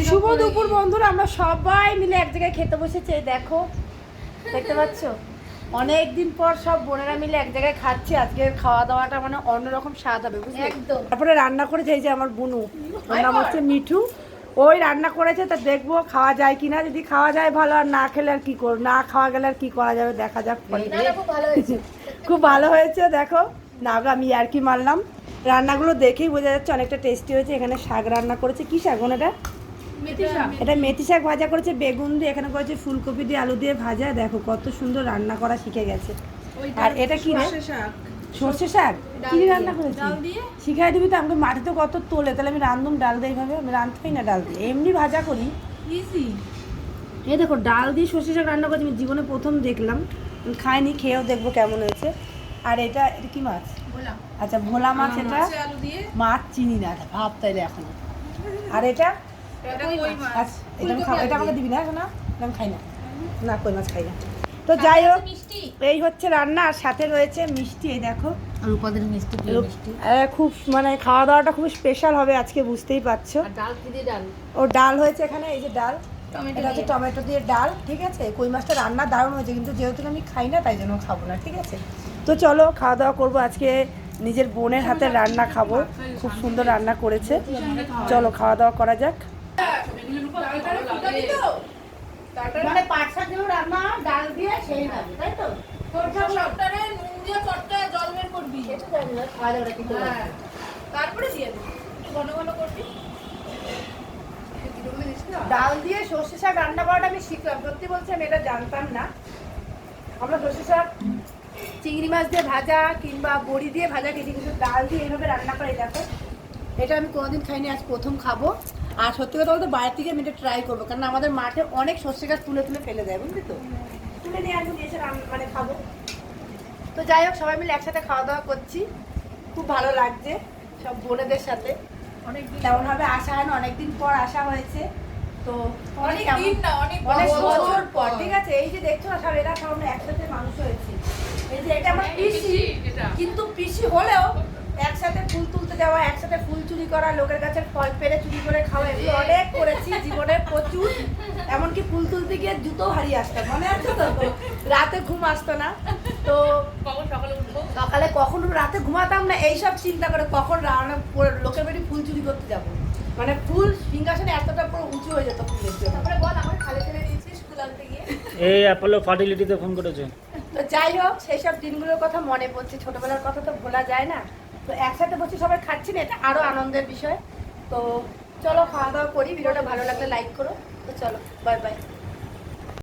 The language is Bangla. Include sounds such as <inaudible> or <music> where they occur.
শুভ দুপুর বন্ধুরা আমরা সবাই মিলে এক জায়গায় খেতে বসেছি দেখো দেখতে পাচ্ছ? অনেক দিন পর সব বোনেরা মিলে এক জায়গায় খাচ্ছি আজকে খাওয়া দাওয়াটা মানে অন্যরকম স্বাদ হবে বুঝলি? একদম। তারপরে রান্না করেছে এই যে আমার বুনু ওর নাম হচ্ছে মিঠু ওই রান্না করেছে তা দেখব খাওয়া যায় কিনা যদি খাওয়া যায় ভালো আর না খেলে আর কি কর না খাওয়া গেলে আর কি করা যাবে দেখা যাক। না না, খুব ভালো হয়েছে। <laughs> খুব ভালো হয়েছে দেখো। না আমি আর কি মারলাম। রান্নাগুলো দেখেই বোঝা যাচ্ছে অনেকটা টেস্টি হয়েছে এখানে শাক রান্না করেছে। কি শাক এটা এটা মেথি শাক ভাজা করেছে বেগুন দিয়ে এখানে করেছে ফুলকপি দিয়ে আলু দিয়ে ভাজা। দেখো কত সুন্দর রান্না করা শিখে গেছে। আর এটা কি সর্ষে শাক। কি রান্না করেছি শিখাই দিবি তো আমাকে মাটিতে কত তোলে। তাহলে আমি রান্ধুম ডাল দিয়ে এইভাবে আমি রাঁধতে পারি না ডাল দিয়ে। এমনি ভাজা করি। এই দেখো ডাল দিয়ে সর্ষে শাক রান্না করেছি আমি জীবনে প্রথম দেখলাম। খাইনি খেয়েও দেখব কেমন হয়েছে। আর এটা এটা কি মাছ? আচ্ছা ভোলা মাছ এটা? মাছ চিনি না ভাব তাইলে এখন। আর এটা? এটা আমি খাব। এটা আমাকে দিবি না না আমি খাই না। না কই মাছ খাই না। তো যাই হোক এই হচ্ছে রান্না আর সাথে রয়েছে মিষ্টি এই দেখো। রূপাদের মিষ্টি খুব মানে খাওয়া দাওয়াটা খুব স্পেশাল হবে আজকে বুঝতেই পারছ। ডাল ডাল? ও ডাল হয়েছে এখানে এই যে ডাল। এটা হচ্ছে টমেটো দিয়ে ডাল ঠিক আছে? কই মাছটা রান্না দারুণ হয়েছে কিন্তু যেহেতু আমি খাই না তাই জন্য খাব না ঠিক আছে? তো চলো খাওয়া দাওয়া করব আজকে নিজের বোনের হাতে রান্না খাব। খুব সুন্দর রান্না করেছে। চলো খাওয়া দাওয়া করা যাক। মানে শাক যেমন রান্না ডাল দিয়ে সেই তাই তো? খাওয়া দাওয়াটা কিন্তু ডাল দিয়ে সর্ষে শাক রান্না করাটা আমি শিখলাম। সত্যি বলছি আমি এটা জানতাম না। আমরা সর্ষে শাক চিংড়ি মাছ দিয়ে ভাজা কিংবা বড়ি দিয়ে ভাজা খেয়েছি কিন্তু ডাল দিয়ে এইভাবে রান্না করে দেখো। এটা আমি কোনোদিন খাইনি আজ প্রথম খাব। আর সত্যি কথা বলতে বাইরে থেকে আমি এটা ট্রাই করব কারণ আমাদের মাঠে অনেক সর্ষে গাছ তুলে তুলে ফেলে দেয় বুঝলি তো? তুলে নিয়ে এখন এসে মানে খাব। তো যাই হোক সবাই মিলে একসাথে খাওয়া দাওয়া করছি। খুব ভালো লাগছে সব বোনেদের সাথে। তেমন ভাবে আসা হয় না অনেকদিন পর আসা হয়েছে। তো অনেক কেমন- অনেক বছর পর। ঠিক আছে? এই যে দেখছ না সব এরা সব আমরা একসাথে মানুষ হয়েছি এই যে এটা আমার পিসি কিন্তু পিসি হলেও একসাথে ফুল চুরি করা লোকের কাছে ফল পেরে চুরি করে খাওয়া এগুলো অনেক করেছি জীবনে প্রচুর। এমনকি ফুল তুলতে গিয়ে জুতো হারিয়ে আসতাম মনে আছে তো রাতে ঘুম আসতো না। তো সকালে কখন রাতে ঘুমাতাম না এইসব চিন্তা করে কখন লোকের বাড়ি ফুল চুরি করতে যাব। মানে ফুল সিংহাসনে এতটা পুরো উঁচু হয়ে যেত ফুলের জন্য। বল আমার খালে ফেলে দিয়েছিস ফুল আনতে গিয়ে? এই অ্যাপোলো ফার্টিলিটিতে ফোন করেছে। তো যাই হোক সেই সব দিনগুলোর কথা মনে পড়ছে। ছোটবেলার কথা তো ভোলা যায় না। তো একসাথে বসে সবাই খাচ্ছি না, এটা আরও আনন্দের বিষয়। তো চলো খাওয়া দাওয়া করি, ভিডিওটা ভালো লাগলে লাইক করো। তো চলো বাই বাই